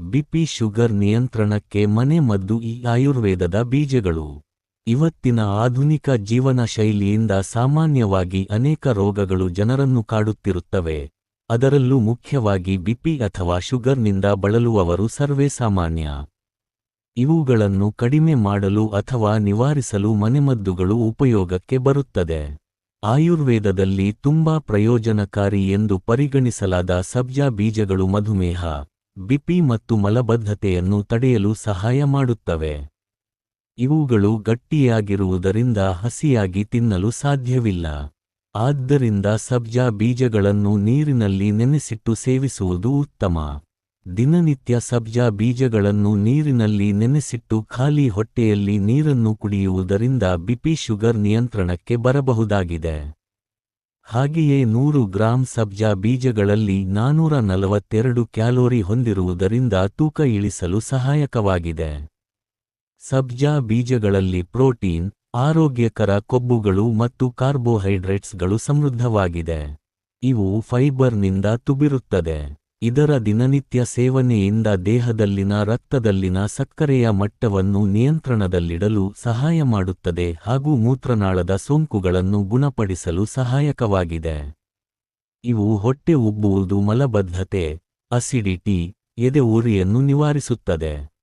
BP sugar ನಿಯಂತ್ರಣಕ್ಕೆ ಮನೆ ಮದ್ದು ಈ ಆಯುರ್ವೇದದ ಬೀಜಗಳು. ಇವತ್ತಿನ ಆಧುನಿಕ ಜೀವನ ಶೈಲಿಯಿಂದ ಸಾಮಾನ್ಯವಾಗಿ ಅನೇಕ ರೋಗಗಳು ಜನರನ್ನು ಕಾಡುತ್ತಿರುತ್ತವೆ. ಅದರಲ್ಲೂ ಮುಖ್ಯವಾಗಿ ಬಿಪಿ ಅಥವಾ ಶುಗರ್ನಿಂದ ಬಳಲುವವರು ಸರ್ವೇ ಸಾಮಾನ್ಯ. ಇವುಗಳನ್ನು ಕಡಿಮೆ ಮಾಡಲು ಅಥವಾ ನಿವಾರಿಸಲು ಮನೆಮದ್ದುಗಳು ಉಪಯೋಗಕ್ಕೆ ಬರುತ್ತದೆ. ಆಯುರ್ವೇದದಲ್ಲಿ ತುಂಬಾ ಪ್ರಯೋಜನಕಾರಿ ಎಂದು ಪರಿಗಣಿಸಲಾದ ಸಬ್ಜಾ ಬೀಜಗಳು ಮಧುಮೇಹ. ಬಿಪಿ ಮತ್ತು ಮಲಬದ್ಧತೆಯನ್ನು ತಡೆಯಲು ಸಹಾಯ ಮಾಡುತ್ತವೆ. ಇವುಗಳು ಗಟ್ಟಿಯಾಗಿರುವುದರಿಂದ ಹಸಿಯಾಗಿ ತಿನ್ನಲು ಸಾಧ್ಯವಿಲ್ಲ. ಆದ್ದರಿಂದ ಸಬ್ಜಾ ಬೀಜಗಳನ್ನು ನೀರಿನಲ್ಲಿ ನೆನೆಸಿಟ್ಟು ಸೇವಿಸುವುದು ಉತ್ತಮ. ದಿನನಿತ್ಯ ಸಬ್ಜಾ ಬೀಜಗಳನ್ನು ನೀರಿನಲ್ಲಿ ನೆನೆಸಿಟ್ಟು ಖಾಲಿ ಹೊಟ್ಟೆಯಲ್ಲಿ ನೀರನ್ನು ಕುಡಿಯುವುದರಿಂದ ಬಿಪಿ ಶುಗರ್ ನಿಯಂತ್ರಣಕ್ಕೆ ಬರಬಹುದಾಗಿದೆ. ಹಾಗೆಯೇ ನೂರು ಗ್ರಾಂ ಸಬ್ಜಾ ಬೀಜಗಳಲ್ಲಿ ನಾನೂರ ನಲವತ್ತೆರಡು ಕ್ಯಾಲೋರಿ ಹೊಂದಿರುವುದರಿಂದ ತೂಕ ಇಳಿಸಲು ಸಹಾಯಕವಾಗಿದೆ. ಸಬ್ಜಾ ಬೀಜಗಳಲ್ಲಿ ಪ್ರೋಟೀನ್, ಆರೋಗ್ಯಕರ ಕೊಬ್ಬುಗಳು ಮತ್ತು ಕಾರ್ಬೋಹೈಡ್ರೇಟ್ಸ್ಗಳು ಸಮೃದ್ಧವಾಗಿದೆ. ಇವು ಫೈಬರ್ನಿಂದ ತುಬಿರುತ್ತದೆ. ಇದರ ದಿನನಿತ್ಯ ಸೇವನೆಯಿಂದ ದೇಹದಲ್ಲಿನ ರಕ್ತದಲ್ಲಿನ ಸಕ್ಕರೆಯ ಮಟ್ಟವನ್ನು ನಿಯಂತ್ರಣದಲ್ಲಿಡಲು ಸಹಾಯ ಮಾಡುತ್ತದೆ ಹಾಗೂ ಮೂತ್ರನಾಳದ ಸೋಂಕುಗಳನ್ನು ಗುಣಪಡಿಸಲು ಸಹಾಯಕವಾಗಿದೆ. ಇವು ಹೊಟ್ಟೆ ಉಬ್ಬುವುದು ಮಲಬದ್ಧತೆ, ಅಸಿಡಿಟಿ, ಎದೆ ಉರಿಯನ್ನು ನಿವಾರಿಸುತ್ತದೆ.